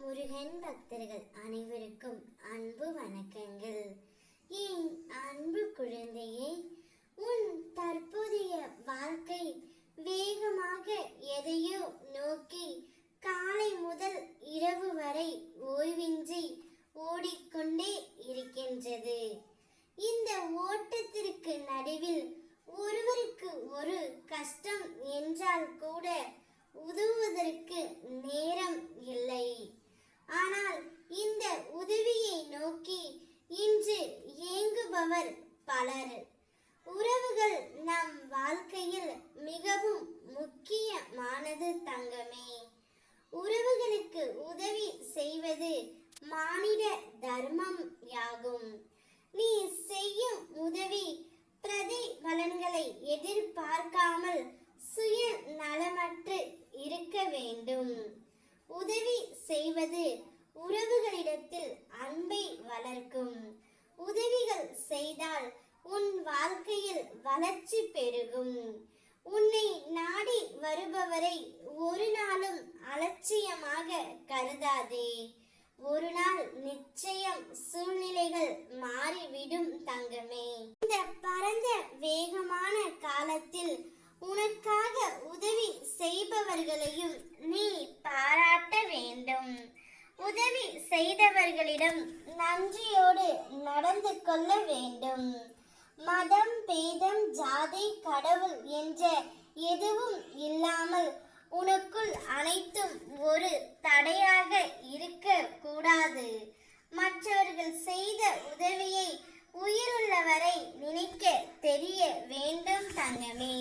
முருகன் பக்தர்கள் அனைவருக்கும் அன்பு வணக்கங்கள். என் அன்பு குழந்தையே உன் தற்போதைய வாழ்க்கை வேகமாக எதையோ நோக்கி காலை முதல் இரவு வரை ஓய்வின்றி ஓடிக்கொண்டே இருக்கின்றது. இந்த ஓட்டத்திற்கு நடுவில் ஒருவருக்கு ஒரு கஷ்டம் என்றால் கூட உதவுவதற்கு நேரம் இல்லை ஆனால் இந்த உதவியை நோக்கி இன்று ஏங்குபவர் பலர். உறவுகள் நம் வாழ்க்கையில் மிகவும் முக்கியமானது தங்கமே. உறவுகளுக்கு உதவி செய்வது மானிட தர்மம் யாகும். நீ செய்யும் உதவி பிரதி பலன்களை எதிர்பார்க்காமல் சுய நலமற்று இருக்க வேண்டும். உதவி செய்வது உறவுகளிடத்தில் அன்பை வளர்க்கும். உதவிகள் செய்தால் உன் வாழ்க்கையில் வளர்ச்சி பெருகும். உன்னை நாடி வருபவரை ஒரு நாளும் அலட்சியமாக கருதாதே. ஒரு நாள் நிச்சயம் சூழ்நிலைகள் மாறிவிடும் தங்கமே. இந்த பரந்த வேகமான காலத்தில் உனக்காக உதவி செய்பவர்களையும் நீ பாராட்ட வேண்டும் உதவி செய்தவர்களிடம் நன்றியோடு நடந்து கொள்ள வேண்டும். மதம் பேதம் ஜாதி கடவுள் என்ற எதுவும் இல்லாமல் உனக்குள் அனைத்தும் ஒரு தடையாக இருக்க கூடாது மற்றவர்கள் செய்த உதவியை உயிருள்ளவரை நினைக்க தெரிய வேண்டும் தங்கமே.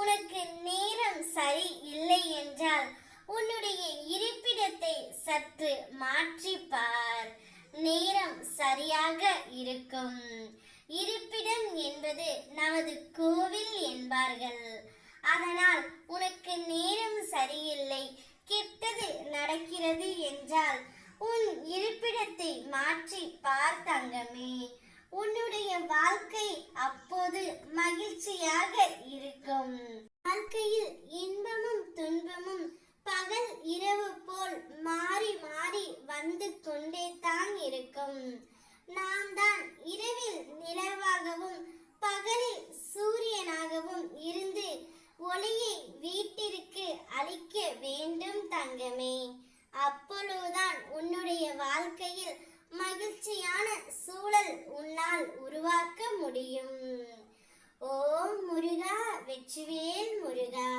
உனக்கு நேரம் சரி இல்லை என்றால் உன்னுடைய இருப்பு நேரத்தை சற்று மாற்றி பார். நேரம் சரியாக இருக்கும். இருப்பிடம் என்பது நமது கோவில் என்பார்கள். அதனால் உனக்கு நேரம் சரியில்லை. கெட்டது நடக்கிறது என்றால் உன் இருப்பிடத்தை மாற்றி பார் தங்கமே. உன்னுடைய வாழ்க்கை அப்போது நாம் தான் இரவில் நிலவாகவும் பகலில் சூரியனாகவும் இருந்து ஒளியை வீட்டிற்கு அளிக்க வேண்டும் தங்கமே. அப்பொழுதுதான் உன்னுடைய வாழ்க்கையில் மகிழ்ச்சியான சூழல் உன்னால் உருவாக்க முடியும். ஓம் முருகா வெற்றிவேல் முருகா.